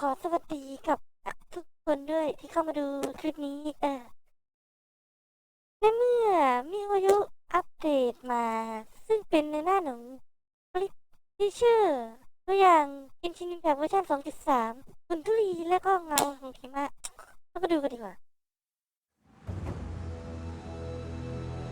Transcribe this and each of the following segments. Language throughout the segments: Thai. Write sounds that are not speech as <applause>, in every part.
ขอสวัสดีกับทุกคนด้วยที่เข้ามาดูคลิปนี้เออในเมื่อมีอายุอัปเดตมา ซึ่งเป็นในหน้าหนังคลิปที่ชื่อตัวอย่างกินชินิมแบบเวอร์ชัน2.3คุณทุลีและก็เงาของคิมะเรามาดูกันดีกว่า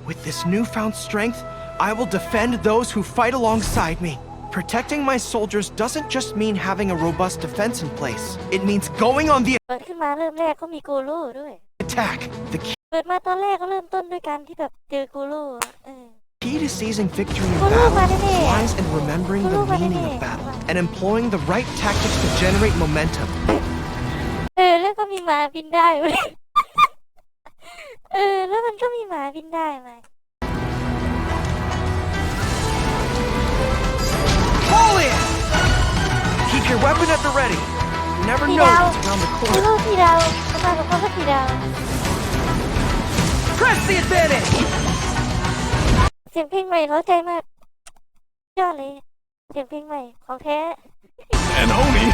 With this newfound strength, I will defend those who fight alongside me. Protecting my soldiers doesn't just mean having a robust defense in place. It means going on the เปิดขึ้นมาเริ่มแรกก็มีโกโร่ด้วย attack. The เปิดมาตอนแรกก็เริ่มต้นด้วยการที่แบบเจอโกโร่อะเออ key to seizing victory in Follow battle my lead. lies in remembering the Follow my meaning lead. of battle and employing the right tactics to generate momentum. <laughs> เออแล้วก็มีหมาบินได้เว้ย เออ แล้วมันก็มีหมาบินได้ไหม <laughs> Keep your weapon at the ready. You never สี know ดาว what's around the โก corner. โร่สีดาวประมาณของเขาก็สีดาว Press the advantage! เสียงเพลงใหม่ร้อยใจมากยอดเลย เสียงเพลงใหม่ของแท้ And Oni!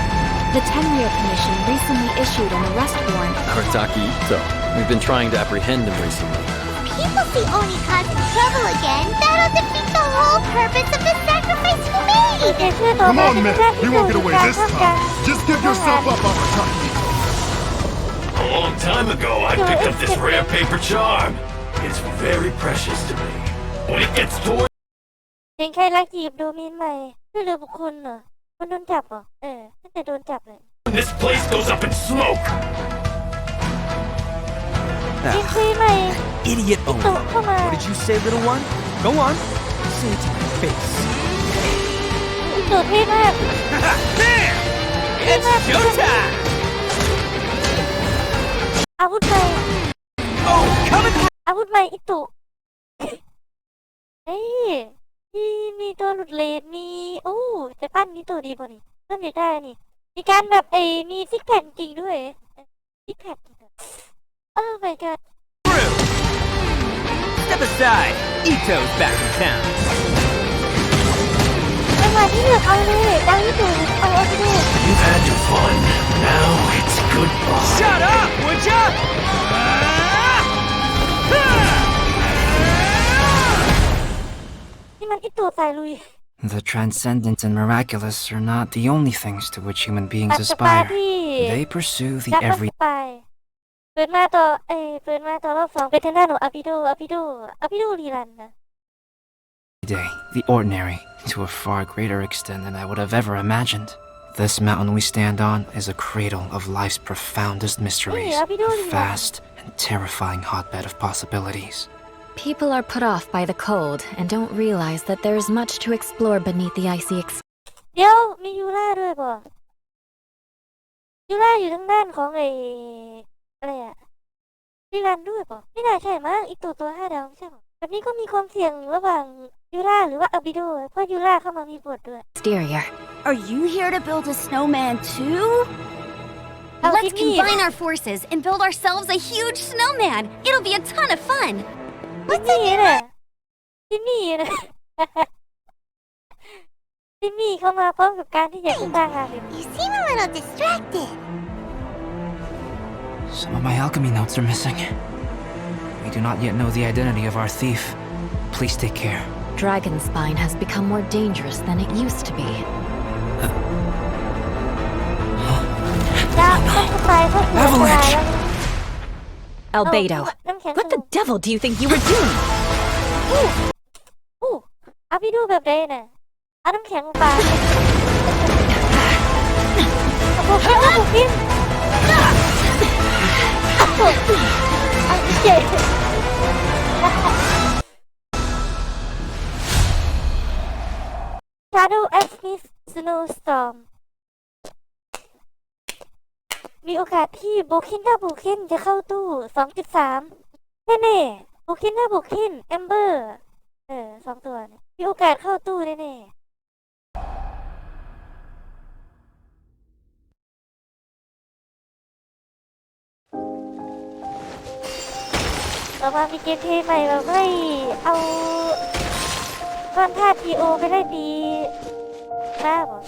The Tenryou Commission recently issued an arrest warrant. Artaki Ito. We've been trying to apprehend him recently. People see Oni causing trouble again. That'll defeat the whole purpose of the sacrifice you made. เจเชื่อต่อ Come มา on, จะ man. ได้ We won't get away this ท่ามกลาง time. Just give yourself up, Arataki. A long time ago, I picked up this rare paper charm. It's very precious to me. When it gets toward เพลงใครรักจีบโดมินใหม่ช่วยเหลือบุคคลเหรอคนโดนจับเหรอ เออตั้งแต่โดนจับเลย this place goes up in smoke. เพลงคุยใหม่ Idiot ตุ Oni. เข้ามา What did you say, little one? Go on. Say it to my face. ตุเท่มาก There! It's showtime! อาวุธใหม่ Oh, coming อาวุธใหม่อิตุเฮ้ยมีมีตัวหลุดเลนมีโอ้แต่ปั้นนี้ตัวดีกว่านี่ปั้นอยากได้นี่ มีการแบบเอยมีซิกแพคจริงด้วยซิกแพค โอ้ my god through. Step aside. Ito's back in town. จังหวะที่เหลือกเอาเลยดังที่สุดเอาเอาไปเลย You've had your fun. Now it's goodbye. Shut up, would ya? Ah! Ah! นี่มันอิตุใส่ลุย The transcendent and miraculous are not the only things to which human ตั beings ดสปา aspire. ที่ They pursue ดั the ก ส every ปายเปิดมาต่อ เอยเปิดมาต่อรอบสองเป็นทางด้านของอาปิโดอาปิโดอาปิโดรีรันนะ day, the ordinary, to a far greater extent than I would have ever imagined. This mountain we stand on is a cradle of life's profoundest mysteries, I'll be doing a that. vast and terrifying hotbed of possibilities. People are put off by the cold and don't realize that there is much to explore beneath the icy expanse. เดี๋ยวมียูราด้วยป่ะยูราอยู่ทางด้านของไอ้ อะไรอะรีรันด้วยป่ะไม่น่าใช่มั้งอีกตัวตัวห้าดาวไม่ใช่ป่ะแบบนี้ก็มีความเสี่ยงระหว่างยูราหรือว่าอาบิโดเพราะยูราเข้ามามีบทด้วย Exterior. Are you here to build a snowman too? Oh, Let's give me it. combine our forces and build ourselves a huge snowman. It'll be a ton of fun. จิมมี่น่ะจิมมี่น่ะจิมมี่เข้ามาพร้อมกับการที่อยากจะสร้างงานเลย You seem a little distracted. Some of my alchemy notes are missing. We do not yet know the identity of our thief. Please take care. Dragonspine has become more dangerous than it used to be. ดาวต้องสปายก็คืออันตรายแล้ว Albedo. น้ำแข็ง What the devil do you think you were doing? อู้อาบิโดแบบใดน่ะเอาน้ำแข็งปาเอาบุกขึ้นเอาบุกขึ้นเอาบุกเอาเจ็บ Shadow S P Snowstorm มีโอกาสที่โบคินถ้าโบคินจะเข้าตู้ 2.3 แน่ๆโบคินถ้าโบคินแอมเบอร์ เออสองตัว มีโอกาสเข้าตู้แน่ๆ เรามามีเกมเทใหม่มราไม่เอาก้อนธาตุทีโอไปได้ดีบ้าบอ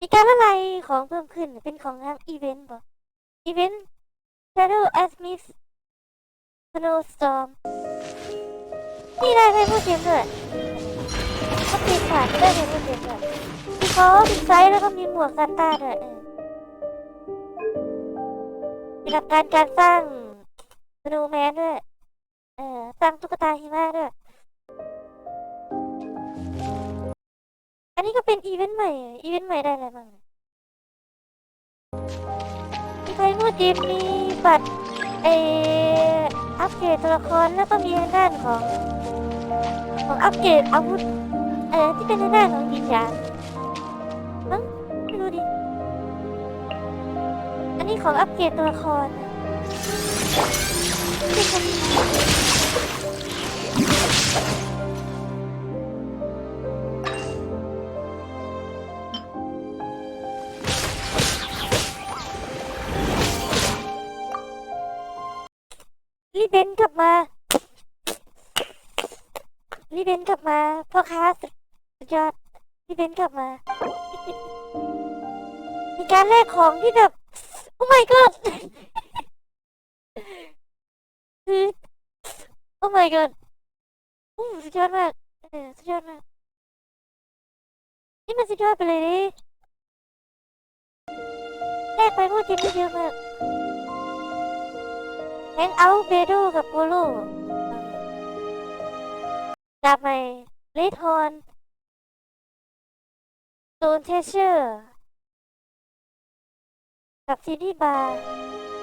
มีการอะไรของเพิ่มขึ้นเป็นของทางอีเวนต์บออีเวนต์ Shadow a s m i s Snowstorm นี่ได้ไหมผู้เสียงด้วยก็ตีขาดได้ไหมผู้เสียงด้วย มีเขามีไซส์แล้วก็มีหมวกซานต้าด้วยเออมีหลักการการสร้างสโนว์แมนด้วยเออสร้างตุ๊กตาหิมะด้วย อันนี้ก็เป็นอีเวนต์ใหม่ อีเวนต์ใหม่ได้อะไรบ้างมีไฟมูดดิมมีบัตรเอออัปเกรดตัวละครแล้วก็มีด้านของ ของอัปเกรดอาวุธเออที่เป็นทางด้านของวิญญาณ อันนี้ของอัปเกรดตัวละครรีเบนกลับมารีเบนกลับมาพ่อค้าสุดยอดรีเบนกลับมา มีการแลกของที่แบบ my god คือโอ้ my god อู้สุดยอดมากเออสุดยอดมากนี่มันสุดยอดไปเลยดิแลกไปพูดจริงได้เยอะมากแฮงเอาเบโดกับโปโลดาบใหม่เลทฮอนโซนเทเชอร์ กับซีดีบาร์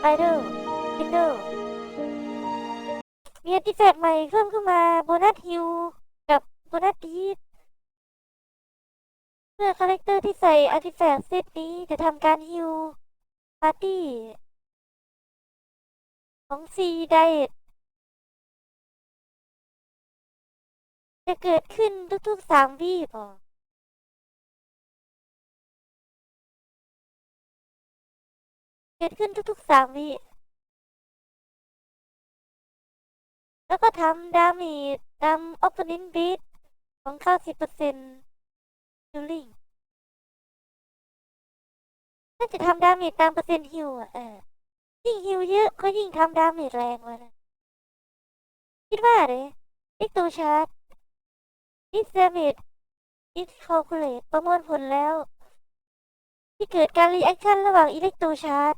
ไอดอลวินโดมีอาร์ติแฟกต์ใหม่เพิ่มขึ้นมาโบนัสฮิวกับโบนัสดีดเมื่อคาแรคเตอร์ที่ใส่อาร์ติแฟกต์เซตนี้จะทำการฮิวปาร์ตี้ ของซีไดจะเกิดขึ้นทุกๆสามวีพอ กิดขึ้นทุกๆสามวีแล้วก็ทำดาเมจตามออปนินบีทของเข้าสิบเปอร์เซ็นต์ฮิลลิ่งน่าจะทำดาเมจตามเปอร์เซ็นต์ฮิลอะเออยิ่งฮิวเยอะก็ยิ่งทำดาเมจแรงวะนะคิดว่าเลยอีกตัวชาร์จอีกดาเมจอีกคอลคูลเลตประมวลผลแล้วที่เกิดการรีแอคชั่นระหว่างอิเล็กโตชาร์จ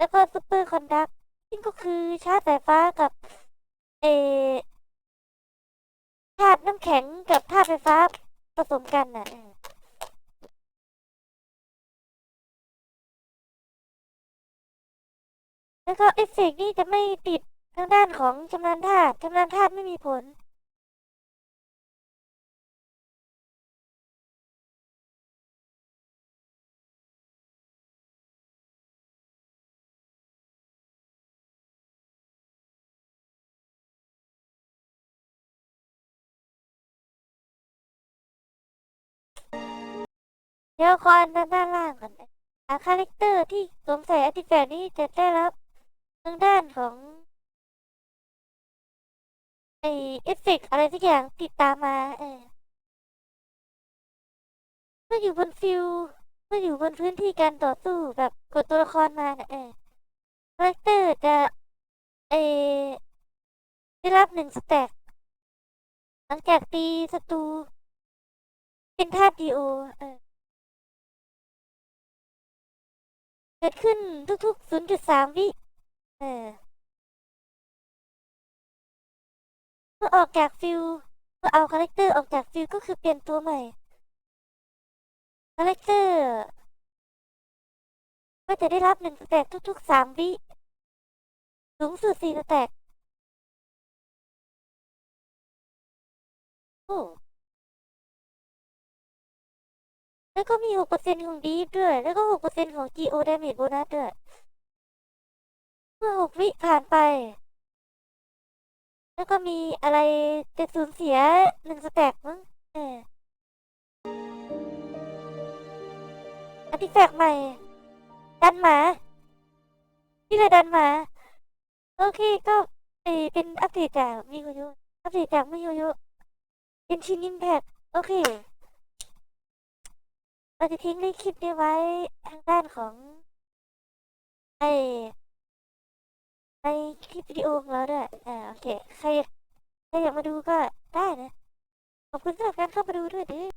แล้วก็ซูเปอร์คอนดักซึ่งก็คือชาร์จสายฟ้ากับเอธาตุน้ำแข็งกับธาตุไฟฟ้าผสมกันน่ะแล้วก็เอฟเฟกต์นี่จะไม่ติดทางด้านของชำนาญธาตุชำนาญธาตุไม่มีผล เยวคอยด้านด้านล่างก่อนอาคาแรคเตอร์ที่สวมใส่อติแฟกต์นี้จะได้รับทางด้านของไอเอฟเฟกอะไรสักอย่างติดตามมาเออเมื่ออยู่บนฟิลเมื่ออยู่บนพื้นที่การต่อสู้แบบกดตัวละครมาเออคาแรคเตอร์จะเออได้รับหนึ่งสแต็กหลังจากตีศัตรูเป็นธาตุดีโอเออ เกิดขึ้นทุกๆ 0.3 วิเออเมื่อออกจากฟิลเมื่อเอาคาแรคเตอร์ออกจากฟิลก็คือเปลี่ยนตัวใหม่คาแรคเตอร์ก็จะได้รับหนึ่งสแต็กทุกๆสามวิ สูงสุดสี่สแต็กโอ้ แล้วก็มีหกเปอร์เซ็นต์ของดีด้วย แล้วก็หกเปอร์เซ็นต์ของ GO Damage Bonus ด้วย เมื่อหกวิผ่านไป แล้วก็มีอะไรจะสูญเสียหนึ่งสแต็กมั้งเอออติแฟกใหม่ ดันหมาที่เลยดันหมา โอเคก็เออเป็นอัปเดตจากมิโยโยอัปเดตจากมิโยโยเป็นชินอิมแพคโอเค เราจะทิ้งลิงก์คลิปนี้ไว้ทางด้านของไอไอคลิปวิดีโอของเราด้วยอ่าโอเค ใครใครอยากมาดูก็ได้นะ ขอบคุณสำหรับการเข้ามาดูด้วยดิ